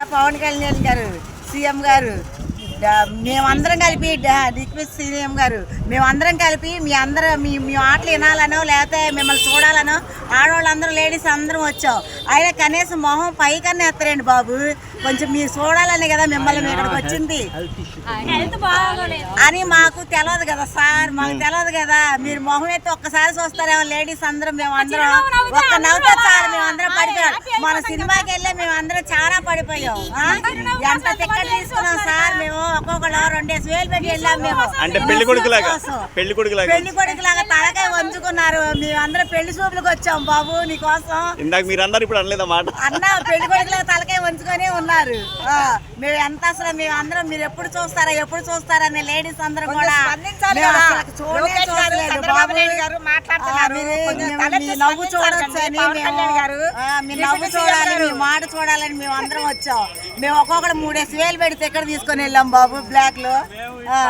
పవన్ కళ్యాణ్ గారు సీఎం గారు మేమందరం కలిపి రిక్వెస్ట్ సీఎం గారు మేమందరం కలిపి మీ అందరం మీ మీ ఆటలు వినాలనో లేకపోతే మిమ్మల్ని చూడాలనో ఆడవాళ్ళందరూ లేడీస్ అందరం వచ్చాం. అయినా కనీసం మొహం పైకన్నా ఎత్తరండి బాబు. కొంచెం మీరు చూడాలని కదా మిమ్మల్ని ఇక్కడికి వచ్చింది. అని మాకు తెలియదు కదా సార్ మాకు తెలియదు కదా. మీరు మొహం ఎత్తి ఒక్కసారి చూస్తారేమో లేడీస్ అందరం మేము అందరం ఒక్క అందరూ సార్ మేము అందరం పడిపోయాం. మన సినిమాకి వెళ్ళి మేము అందరం చాలా పడిపోయాం. ఎంత టికెట్ తీసుకున్నాం ఒక్కొక్కరు రెండేసి వేలు పెట్టి వెళ్ళాం మేము. అంటే పెళ్ళి కొడుకులాగా? కోసం. పెళ్ళి కొడుకులాగా? పెళ్ళి కొడుకులాగా తలకాయ వంచుకున్నారు. మేమందరం పెళ్ళి చూపులకు వచ్చాం బాబు నీకోసం. ఇందాక మీరు అన్నారు ఇప్పుడు అనలేదు మాట? అన్న పెళ్ళి కొడుకులకు తలకాయ వంచుకొని ఉన్నారు. ఆ, మేము ఎంత అసలు మేము అందరం మీరు ఎప్పుడు చూస్తారా ఎప్పుడు చూస్తారా అనే లేడీస్ అందరం కూడా నవ్వు స్పందించాలి చూడొచ్చు కదా, అని పవన్ మేము. కళ్యాణ్ గారు. ఆ, మీ నవ్వు చూడాలి. మీ మాట చూడాలని మేము అందరం వచ్చాం. మేము ఒక్కొక్కరు మూడేసి వేలు పెడితే ఎక్కడ తీసుకొని వెళ్ళాం బాబు బ్లాక్లో ఆ.